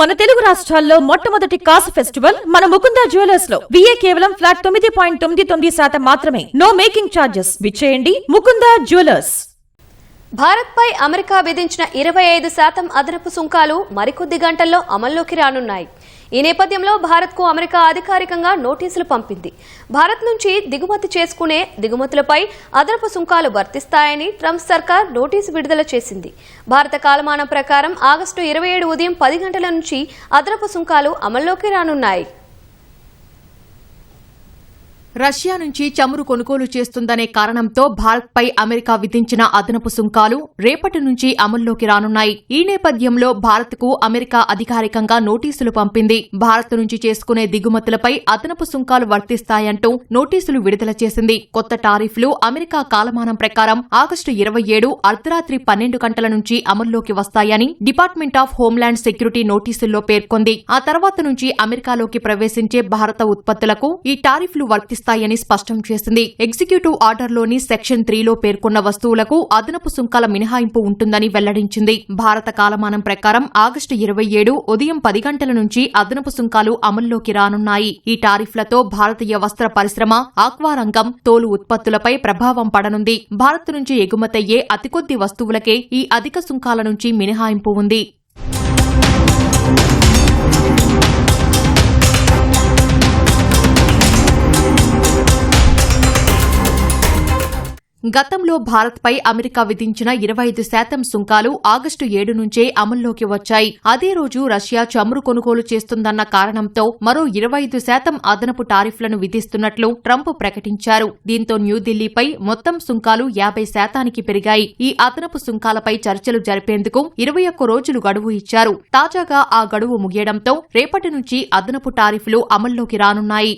మన తెలుగు రాష్ట్రాల్లో మొట్టమొదటి కాసు ఫెస్టివల్ మన ముకుందా జ్యువెలర్స్లో. విఏ కేవలం ఫ్లాట్ తొమ్మిది పాయింట్ తొమ్మిది తొమ్మిది శాతం మాత్రమే. నో మేకింగ్ ఛార్జెస్ విచ్చేయండి ముకుందా జ్యువెలర్స్. భారత్పై అమెరికా విధించిన ఇరవై ఐదు శాతం అదనపు సుంకాలు మరికొద్ది గంటల్లో అమల్లోకి రానున్నాయి. ఈ నేపథ్యంలో భారత్కు అమెరికా అధికారికంగా నోటీసులు పంపింది. భారత్ నుంచి దిగుమతి చేసుకునే దిగుమతులపై అదనపు సుంకాలు వర్తిస్తాయని ట్రంప్ సర్కార్ నోటీసు విడుదల చేసింది. భారత కాలమానం ప్రకారం ఆగస్టు ఇరవై ఏడు ఉదయం పది గంటల నుంచి అదనపు సుంకాలు అమల్లోకి రానున్నాయి. రష్యా నుంచి చమురు కొనుగోలు చేస్తుందనే కారణంతో భారత్పై అమెరికా విధించిన అదనపు సుంకాలు రేపటి నుంచి అమల్లోకి రానున్నాయి. ఈ నేపథ్యంలో భారత్కు అమెరికా అధికారికంగా నోటీసులు పంపింది. భారత్ నుంచి చేసుకునే దిగుమతులపై అదనపు సుంకాలు వర్తిస్తాయంటూ నోటీసులు విడుదల చేసింది. కొత్త టారిఫ్లు అమెరికా కాలమానం ప్రకారం ఆగస్టు ఇరవై ఏడు అర్ధరాత్రి పన్నెండు గంటల నుంచి అమల్లోకి వస్తాయని డిపార్ట్మెంట్ ఆఫ్ హోంల్యాండ్ సెక్యూరిటీ నోటీసుల్లో పేర్కొంది. ఆ తర్వాత నుంచి అమెరికాలోకి ప్రవేశించే భారత ఉత్పత్తులకు ఈ టారిఫ్లు వర్తిస్తాయి. వర్తిస్తాయని స్పష్టం చేసింది. ఎగ్జిక్యూటివ్ ఆర్డర్లోని సెక్షన్ త్రీలో పేర్కొన్న వస్తువులకు అదనపు సుంకాల మినహాయింపు ఉంటుందని వెల్లడించింది. భారత కాలమానం ప్రకారం ఆగస్టు ఇరవై ఏడు ఉదయం పది గంటల నుంచి అదనపు సుంకాలు అమల్లోకి రానున్నాయి. ఈ టారిఫ్లతో భారతీయ వస్త్ర పరిశ్రమ ఆక్వారంగం తోలు ఉత్పత్తులపై ప్రభావం పడనుంది. భారత్ నుంచి ఎగుమతయ్యే అతి కొద్ది వస్తువులకే ఈ అధిక సుంకాల నుంచి మినహాయింపు ఉంది. గతంలో భారత్పై అమెరికా విధించిన ఇరవై ఐదు శాతం సుంకాలు ఆగస్టు ఏడు నుంచే అమల్లోకి వచ్చాయి. అదే రోజు రష్యా చమురు కొనుగోలు చేస్తుందన్న కారణంతో మరో ఇరవై ఐదు శాతం అదనపు టారిఫ్లను విధిస్తున్నట్లు ట్రంప్ ప్రకటించారు. దీంతో న్యూఢిల్లీపై మొత్తం సుంకాలు యాభై శాతానికి పెరిగాయి. ఈ అదనపు సుంకాలపై చర్చలు జరిపేందుకు ఇరవై ఒక్క రోజులు గడువు ఇచ్చారు. తాజాగా ఆ గడువు ముగియడంతో రేపటి నుంచి అదనపు టారిఫ్లు అమల్లోకి రానున్నాయి.